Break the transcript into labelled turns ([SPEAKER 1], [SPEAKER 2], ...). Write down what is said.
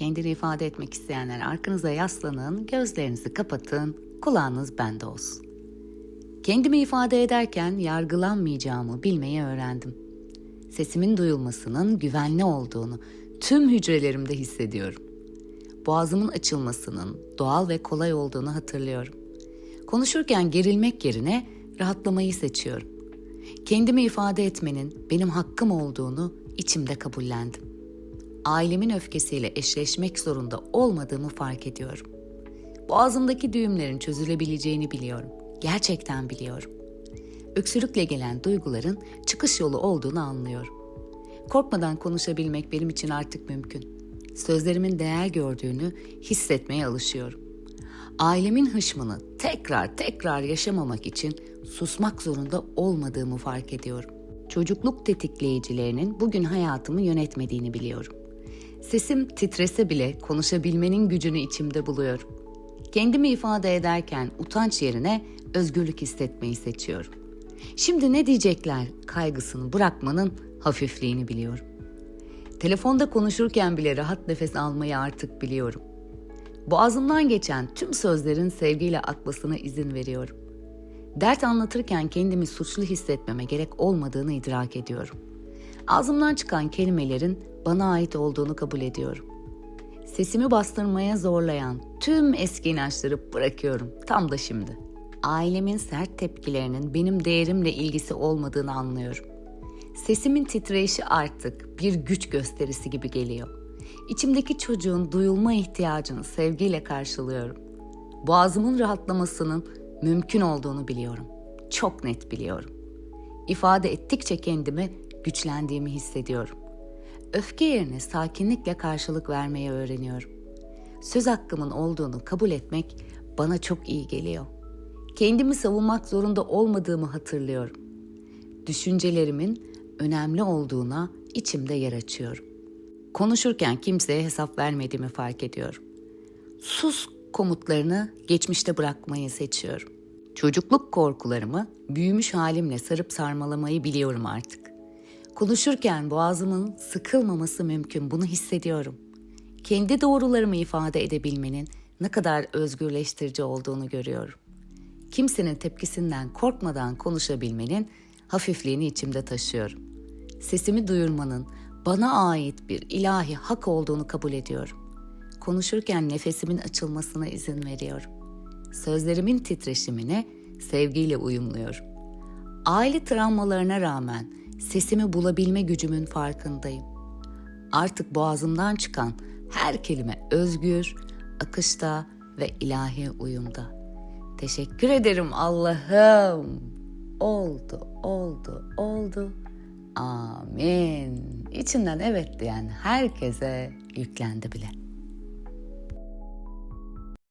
[SPEAKER 1] kendini ifade etmek isteyenler arkanıza yaslanın, gözlerinizi kapatın, kulağınız bende olsun. Kendimi ifade ederken yargılanmayacağımı bilmeyi öğrendim. Sesimin duyulmasının güvenli olduğunu tüm hücrelerimde hissediyorum. Boğazımın açılmasının doğal ve kolay olduğunu hatırlıyorum. Konuşurken gerilmek yerine rahatlamayı seçiyorum. Kendimi ifade etmenin benim hakkım olduğunu içimde kabullendim. Ailemin öfkesiyle eşleşmek zorunda olmadığımı fark ediyorum. Boğazımdaki düğümlerin çözülebileceğini biliyorum. Gerçekten biliyorum. Öksürükle gelen duyguların çıkış yolu olduğunu anlıyorum. Korkmadan konuşabilmek benim için artık mümkün. Sözlerimin değer gördüğünü hissetmeye alışıyorum. Ailemin hışmını tekrar tekrar yaşamamak için susmak zorunda olmadığımı fark ediyorum. Çocukluk tetikleyicilerinin bugün hayatımı yönetmediğini biliyorum. Sesim titrese bile konuşabilmenin gücünü içimde buluyorum. Kendimi ifade ederken utanç yerine özgürlük hissetmeyi seçiyorum. Şimdi ne diyecekler kaygısını bırakmanın hafifliğini biliyorum. Telefonda konuşurken bile rahat nefes almayı artık biliyorum. Boğazımdan geçen tüm sözlerin sevgiyle akmasına izin veriyorum. Dert anlatırken kendimi suçlu hissetmeme gerek olmadığını idrak ediyorum. Ağzımdan çıkan kelimelerin bana ait olduğunu kabul ediyorum. Sesimi bastırmaya zorlayan tüm eski inançları bırakıyorum tam da şimdi. Ailemin sert tepkilerinin benim değerimle ilgisi olmadığını anlıyorum. Sesimin titreyişi artık bir güç gösterisi gibi geliyor. İçimdeki çocuğun duyulma ihtiyacını sevgiyle karşılıyorum. Boğazımın rahatlamasının mümkün olduğunu biliyorum. Çok net biliyorum. İfade ettikçe kendimi güçlendiğimi hissediyorum. Öfke yerine sakinlikle karşılık vermeyi öğreniyorum. Söz hakkımın olduğunu kabul etmek bana çok iyi geliyor. Kendimi savunmak zorunda olmadığımı hatırlıyorum. Düşüncelerimin önemli olduğuna içimde yer açıyorum. Konuşurken kimseye hesap vermediğimi fark ediyorum. Sus komutlarını geçmişte bırakmayı seçiyorum. Çocukluk korkularımı büyümüş halimle sarıp sarmalamayı biliyorum artık. Konuşurken boğazımın sıkılmaması mümkün bunu hissediyorum. Kendi doğrularımı ifade edebilmenin ne kadar özgürleştirici olduğunu görüyorum. Kimsenin tepkisinden korkmadan konuşabilmenin hafifliğini içimde taşıyorum. Sesimi duyurmanın bana ait bir ilahi hak olduğunu kabul ediyorum. Konuşurken nefesimin açılmasına izin veriyorum. Sözlerimin titreşimine sevgiyle uyumluyorum. Aile travmalarına rağmen sesimi bulabilme gücümün farkındayım. Artık boğazımdan çıkan her kelime özgür, akışta ve ilahi uyumda. Teşekkür ederim Allah'ım. Oldu, oldu, oldu. Amin. İçinden evet diyen herkese yüklendi bile.